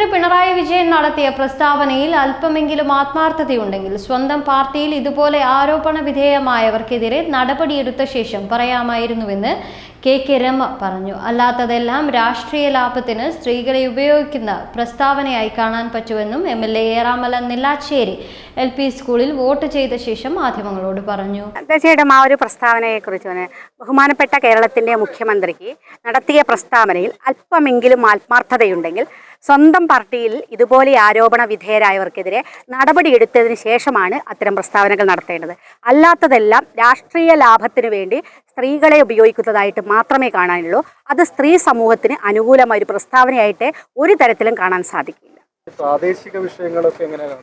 മുഖ്യമന്ത്രി പിണറായി വിജയൻ നടത്തിയ പ്രസ്താവനയിൽ അല്പമെങ്കിലും ആത്മാർത്ഥതയുണ്ടെങ്കിൽ സ്വന്തം പാർട്ടിയിൽ ഇതുപോലെ ആരോപണ വിധേയമായവർക്കെതിരെ നടപടിയെടുത്ത ശേഷം പറയാമായിരുന്നുവെന്ന് കെ കെ രമ പറഞ്ഞു. അല്ലാത്തതെല്ലാം രാഷ്ട്രീയ ലാഭത്തിന് സ്ത്രീകളെ ഉപയോഗിക്കുന്ന പ്രസ്താവനയായി കാണാൻ പറ്റുമെന്നും M L A Eramala Nellachery L P സ്കൂളിൽ വോട്ട് ചെയ്ത ശേഷം മാധ്യമങ്ങളോട് പറഞ്ഞു. തീർച്ചയായിട്ടും ആ ഒരു പ്രസ്താവനയെക്കുറിച്ച് ബഹുമാനപ്പെട്ട കേരളത്തിന്റെ മുഖ്യമന്ത്രിക്ക് നടത്തിയ പ്രസ്താവനയിൽ അല്പമെങ്കിലും ആത്മാർത്ഥതയുണ്ടെങ്കിൽ സ്വന്തം പാർട്ടിയിൽ ഇതുപോലെ ആരോപണ വിധേയരായവർക്കെതിരെ നടപടിയെടുത്തതിന് ശേഷമാണ് അത്തരം പ്രസ്താവനകൾ നടത്തേണ്ടത്. അല്ലാത്തതെല്ലാം രാഷ്ട്രീയ ലാഭത്തിന് വേണ്ടി സ്ത്രീകളെ ഉപയോഗിക്കുന്നതായിട്ട് മാത്രമേ കാണാനുള്ളൂ. അത് സ്ത്രീ സമൂഹത്തിന് അനുകൂലമായ ഒരു പ്രസ്താവനയായിട്ട് ഒരു തരത്തിലും കാണാൻ സാധിക്കില്ല. പ്രാദേശിക വിഷയങ്ങളൊക്കെ എങ്ങനെയാണ്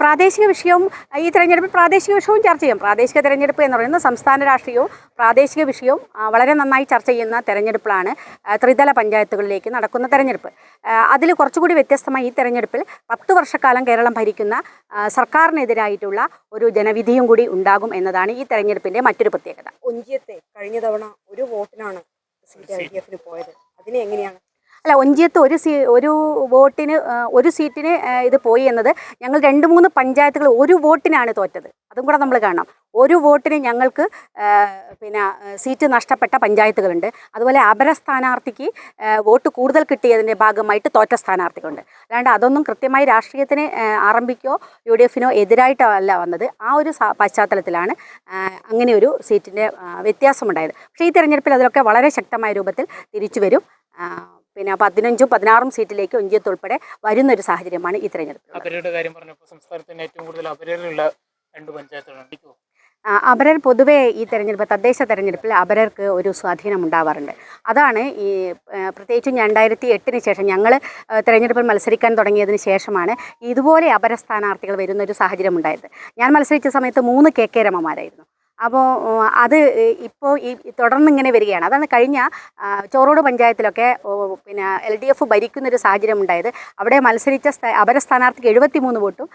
പ്രാദേശിക വിഷയവും ഈ തെരഞ്ഞെടുപ്പിൽ പ്രാദേശിക വിഷയവും ചർച്ച ചെയ്യും. പ്രാദേശിക തെരഞ്ഞെടുപ്പ് എന്ന് പറയുന്നത് സംസ്ഥാന രാഷ്ട്രീയവും പ്രാദേശിക വിഷയവും വളരെ നന്നായി ചർച്ച ചെയ്യുന്ന തെരഞ്ഞെടുപ്പിലാണ് ത്രിതല പഞ്ചായത്തുകളിലേക്ക് നടക്കുന്ന തെരഞ്ഞെടുപ്പ്. അതിൽ കുറച്ചുകൂടി വ്യത്യസ്തമായി ഈ തെരഞ്ഞെടുപ്പിൽ പത്ത് വർഷക്കാലം കേരളം ഭരിക്കുന്ന സർക്കാരിനെതിരായിട്ടുള്ള ഒരു ജനവിധിയും കൂടി ഉണ്ടാകും എന്നതാണ് ഈ തെരഞ്ഞെടുപ്പിന്റെ മറ്റൊരു പ്രത്യേകത. ഒഞ്ചിയത്തെ കഴിഞ്ഞ തവണ ഒരു വോട്ടിനാണ് പോയത്. അതിനെ എങ്ങനെയാണ് അല്ല ഒഞ്ചിയത്ത് ഒരു സീ ഒരു വോട്ടിന് ഒരു സീറ്റിന് ഇത് പോയി എന്നത് ഞങ്ങൾ രണ്ട് മൂന്ന് പഞ്ചായത്തുകൾ ഒരു വോട്ടിനാണ് തോറ്റത്. അതും കൂടെ നമ്മൾ കാണണം ഒരു വോട്ടിന് ഞങ്ങൾക്ക് പിന്നെ സീറ്റ് നഷ്ടപ്പെട്ട പഞ്ചായത്തുകളുണ്ട്. അതുപോലെ അപര സ്ഥാനാർത്ഥിക്ക് വോട്ട് കൂടുതൽ കിട്ടിയതിന്റെ ഭാഗമായിട്ട് തോറ്റ സ്ഥാനാർത്ഥികളുണ്ട്. അല്ലാണ്ട് അതൊന്നും കൃത്യമായി രാഷ്ട്രീയത്തിന് ആരംഭിക്കോ യു ഡി എഫിനോ എതിരായിട്ടല്ല വന്നത്. ആ ഒരു പശ്ചാത്തലത്തിലാണ് അങ്ങനെ ഒരു സീറ്റിന്റെ വ്യത്യാസമുണ്ടായത്. പക്ഷേ ഈ തിരഞ്ഞെടുപ്പിൽ അതിലൊക്കെ വളരെ ശക്തമായ രൂപത്തിൽ തിരിച്ചു വരും. പിന്നെ പതിനഞ്ചും പതിനാറും സീറ്റിലേക്ക് ഒഞ്ചിയത്ത് ഉൾപ്പെടെ വരുന്ന ഒരു സാഹചര്യമാണ് ഈ തെരഞ്ഞെടുപ്പ് അപരയുടെ കാര്യം പറഞ്ഞപ്പോൾ സംസ്ഥാനത്തിന് ഏറ്റവും കൂടുതൽ രണ്ട് പഞ്ചായത്തുകളാണ്? അപരർ പൊതുവേ ഈ തെരഞ്ഞെടുപ്പ് തദ്ദേശ തെരഞ്ഞെടുപ്പിൽ അപരർക്ക് ഒരു സ്വാധീനം ഉണ്ടാവാറുണ്ട്. അതാണ് ഈ പ്രത്യേകിച്ചും രണ്ടായിരത്തി എട്ടിന് ശേഷം ഞങ്ങൾ തെരഞ്ഞെടുപ്പിൽ മത്സരിക്കാൻ തുടങ്ങിയതിന് ശേഷമാണ് ഇതുപോലെ അപര സ്ഥാനാർത്ഥികൾ വരുന്ന ഒരു സാഹചര്യം ഉണ്ടായത്. ഞാൻ മത്സരിച്ച സമയത്ത് മൂന്ന് കെ കെ രമമാരായിരുന്നു. അപ്പോൾ അത് ഇപ്പോൾ ഈ തുടർന്ന് ഇങ്ങനെ വരികയാണ്. അതാണ് കഴിഞ്ഞ ചോറോട് പഞ്ചായത്തിലൊക്കെ പിന്നെ എൽ ഡി എഫ് ഭരിക്കുന്നൊരു സാഹചര്യം ഉണ്ടായത് അവിടെ മത്സരിച്ച അപര സ്ഥാനാർത്ഥിക്ക് എഴുപത്തി മൂന്ന് വോട്ടും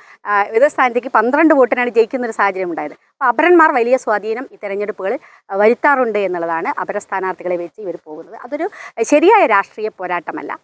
എതിർ സ്ഥാനാർത്ഥിക്ക് പന്ത്രണ്ട് വോട്ടിനാണ് ജയിക്കുന്നൊരു സാഹചര്യം ഉണ്ടായത് അപ്പോൾ അപരന്മാർ വലിയ സ്വാധീനം ഈ തെരഞ്ഞെടുപ്പുകളിൽ വരുത്താറുണ്ട് എന്നുള്ളതാണ് അപര സ്ഥാനാർത്ഥികളെ വെച്ച് ഇവർ പോകുന്നത്. അതൊരു ശരിയായ രാഷ്ട്രീയ പോരാട്ടമല്ല.